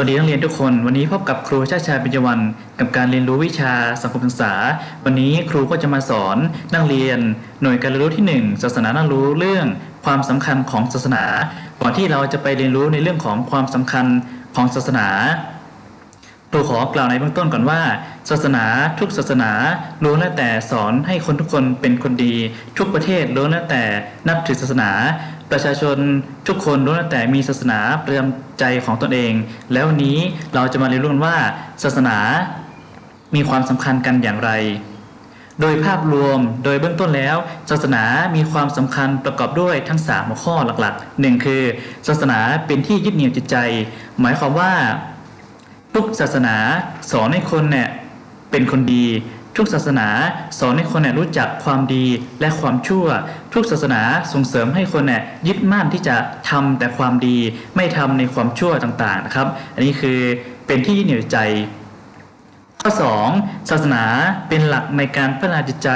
วัสดีนักเรียนทุกคน วันนี้พบกับครูชาติชายปิญญวันกับการเรียนรู้วิชาสังคมศึกษา วันนี้ครูก็จะมาสอนนักเรียน หน่วยการเรียนรู้ที่ 1 ศาสนาน่ารู้เรื่องความสำคัญของศาสนา ก่อนที่เราจะไปเรียนรู้ในเรื่องของความสำคัญของศาสนาครูขอกล่าวในเบื้องต้นก่อนว่า ศาสนาทุกศาสนาล้วนแล้วแต่สอนให้คนทุกคนเป็นคนดี ทุกประเทศล้วนแล้วแต่นับถือศาสนา ประชาชนทุกคนล้วนแล้แต่มีศาสนาประจำใจของตนเอง แล้ววันนี้เราจะมาเรียนรู้กันว่าศาสนามีความสำคัญกันอย่างไร โดยภาพรวมโดยเบื้องต้นแล้ว ศาสนามีความสำคัญประกอบด้วยทั้ง 3 หัวข้อหลักๆหนึ่งคือ ศาสนาเป็นที่ยึดเหนี่ยวจิตใจ หมายความว่าทุกศาสนาสอนให้คนเนี่ยเป็นคนดี ทุกศาสนาสอนให้คนเนี่ยรู้จักความดีและความชั่ว ทุกศาสนาส่งเสริมให้คนเนี่ยยึดมั่นที่จะทำแต่ความดี ไม่ทำในความชั่วต่างๆนะครับ อันนี้คือเป็นที่ยึดเหนี่ยวใจข้อ 2. ศาสนาเป็นหลักในการพัฒนาจิตใจ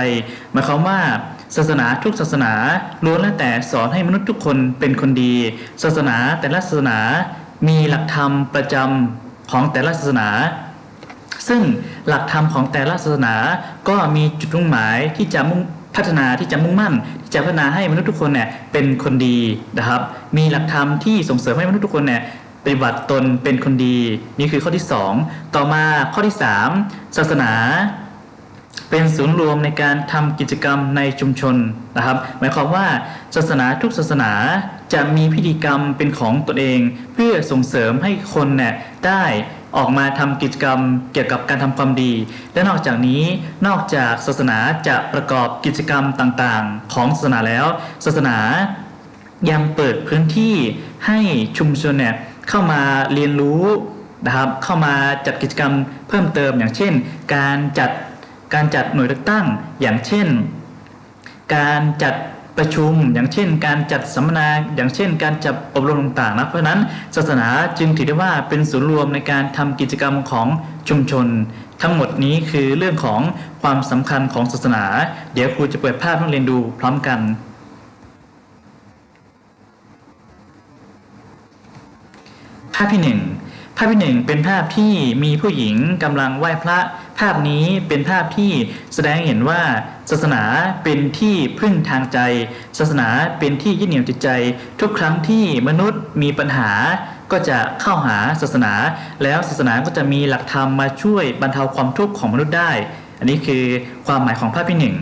หมายความว่าศาสนาทุกศาสนาล้วนแล้วแต่สอนให้มนุษย์ทุกคนเป็นคนดี ศาสนาแต่ละศาสนามีหลักธรรมประจำของแต่ละศาสนา ซึ่งหลักธรรมของแต่ละศาสนาก็มีจุดมุ่งหมายที่จะมุ่งพัฒนาที่จะมุ่งมั่นที่จะพัฒนาให้มนุษย์ทุกคนเนี่ยเป็นคนดีนะครับ มีหลักธรรมที่ส่งเสริมให้มนุษย์ทุกคนเนี่ยปฏิบัติตนเป็นคนดี นี่คือข้อที่ 2 ต่อมาข้อที่ 3 ศาสนา เป็นศูนย์รวมในการทำกิจกรรมในชุมชนนะครับ หมายความว่าศาสนาทุกศาสนาจะมีพิธีกรรมเป็นของตนเอง เพื่อส่งเสริมให้คนเนี่ยได้ ออกมาทำกิจกรรมเกี่ยวกับการทำความดี และนอกจากนี้นอกจากศาสนาจะประกอบกิจกรรมต่างๆ ของศาสนาแล้ว ศาสนายังเปิดพื้นที่ให้ชุมชนเนี่ยเข้ามาเรียนรู้นะครับ เข้ามาจัดกิจกรรมเพิ่มเติมอย่างเช่น การจัดการจัดหน่วยเลือกตั้งอย่างเช่น การจัด ประชุม อย่างเช่น การจัดสัมมนาอย่างเช่น การจัดอบรมต่างๆนะเพราะนั้นศาสนาจึงถือได้ว่าเป็นศูนย์รวมในการทำกิจกรรมของชุมชน ทั้งหมดนี้คือเรื่องของความสำคัญของศาสนา เดี๋ยวครูจะเปิดภาพนักเรียนดูพร้อมกันภาพที่หนึ่งภาพที่หนึ่งเป็นภาพที่มีผู้หญิงกำลังไหว้พระาพนี้เป็นภาพที่แสดงเห็นว่าศาสนาเป็นที่พึ่งทางใจ ศาสนาเป็นที่ยึดเหนี่ยวจิตใจ ทุกครั้งที่มนุษย์มีปัญหาก็จะเข้าหาศาสนา แล้วศาสนาก็จะมีหลักธรรมมาช่วยบรรเทาความทุกข์ของมนุษย์ได้ อันนี้คือความหมายของภาพที่หนึ่ง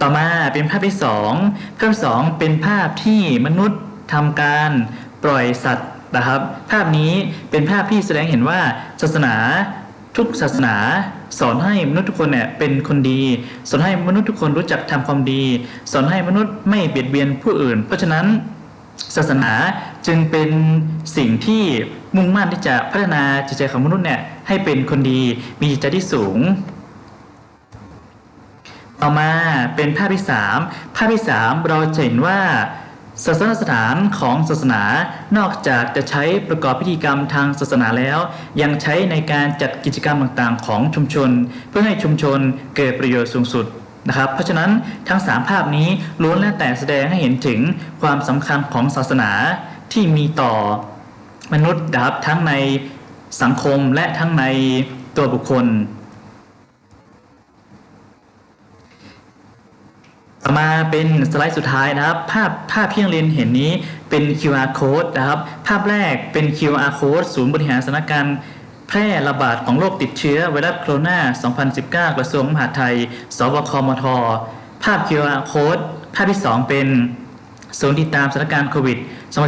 ต่อมาเป็นภาพที่สองภาพที่สองเป็นภาพที่มนุษย์ทำการปล่อยสัตว์ นะครับ ภาพนี้เป็นภาพที่แสดงเห็นว่าศาสนาทุกศาสนาสอนให้มนุษย์ทุกคนเนี่ยเป็นคนดี สอนให้มนุษย์ทุกคนรู้จักทำความดี สอนให้มนุษย์ไม่เบียดเบียนผู้อื่น เพราะฉะนั้นศาสนาจึงเป็นสิ่งที่มุ่งมั่นที่จะพัฒนาจิตใจของมนุษย์เนี่ยให้เป็นคนดีมีจิตใจที่สูง ต่อมาเป็นภาพที่สามภาพที่สามเราจะเห็นว่า ศาสนสถานของศาสนานอกจากจะใช้ประกอบพิธีกรรมทางศาสนาแล้ว ยังใช้ในการจัดกิจกรรมต่างๆ ของชุมชน เพื่อให้ชุมชนเกิดประโยชน์สูงสุดนะครับ เพราะฉะนั้นทั้งสามภาพนี้ล้วนแล้วแต่แสดงให้เห็นถึงความสำคัญของศาสนาที่มีต่อมนุษย์นะครับทั้งในสังคมและทั้งในตัวบุคคล มาเป็นสไลด์สุดท้ายนะครับ ภาพภาพที่นักเรียนเห็นนี้เป็น QR code นะครับ ภาพแรกเป็น QR code ศูนย์บริหารสถานการณ์แพร่ระบาดของโรคติดเชื้อไวรัสโคโรนา 2019 กระทรวงมหาดไทย สบคมท ภาพ QR code ภาพที่ 2 เป็นศูนย์ติดตามสถานการณ์โควิด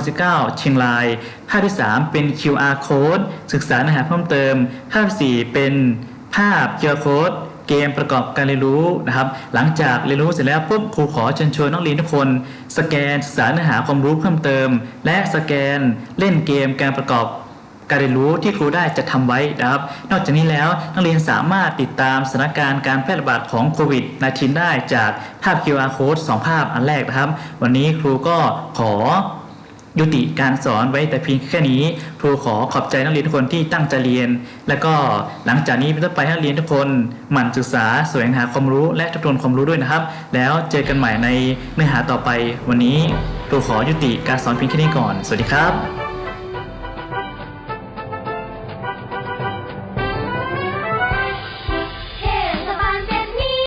2019 เชียงราย ภาพที่ 3 เป็น QR code ศึกษาเนื้อหาเพิ่มเติม ภาพที่4เป็นภาพ QR code เกมประกอบการเรียนรู้นะครับ หลังจากเรียนรู้เสร็จแล้วปุ๊บครูขอเชิญชวนนักเรียนทุกคน สแกนศึกษาเนื้อหาความรู้เพิ่มเติม และสแกนเล่นเกมการประกอบการเรียนรู้ที่ครูได้จะทำไว้นะครับ นอกจากนี้แล้วนักเรียนสามารถติดตามสถานการณ์การแพร่ระบาดของโควิด -19 ได้จากภาพ QR code 2 ภาพอันแรกนะครับ วันนี้ครูก็ขอ ยุติการสอนไว้แต่เพียงแค่นี้ครูขอขอบใจนักเรียนทุกคนที่ตั้งใจเรียน และก็หลังจากนี้เป็นต้นไปให้นักเรียนทุกคนหมั่นศึกษาแสวงหาความรู้และทบทวนความรู้ด้วยนะครับ แล้วเจอกันใหม่ในเนื้อหาต่อไป วันนี้ครูขอยุติการสอนเพียงแค่นี้ก่อน สวัสดีครับ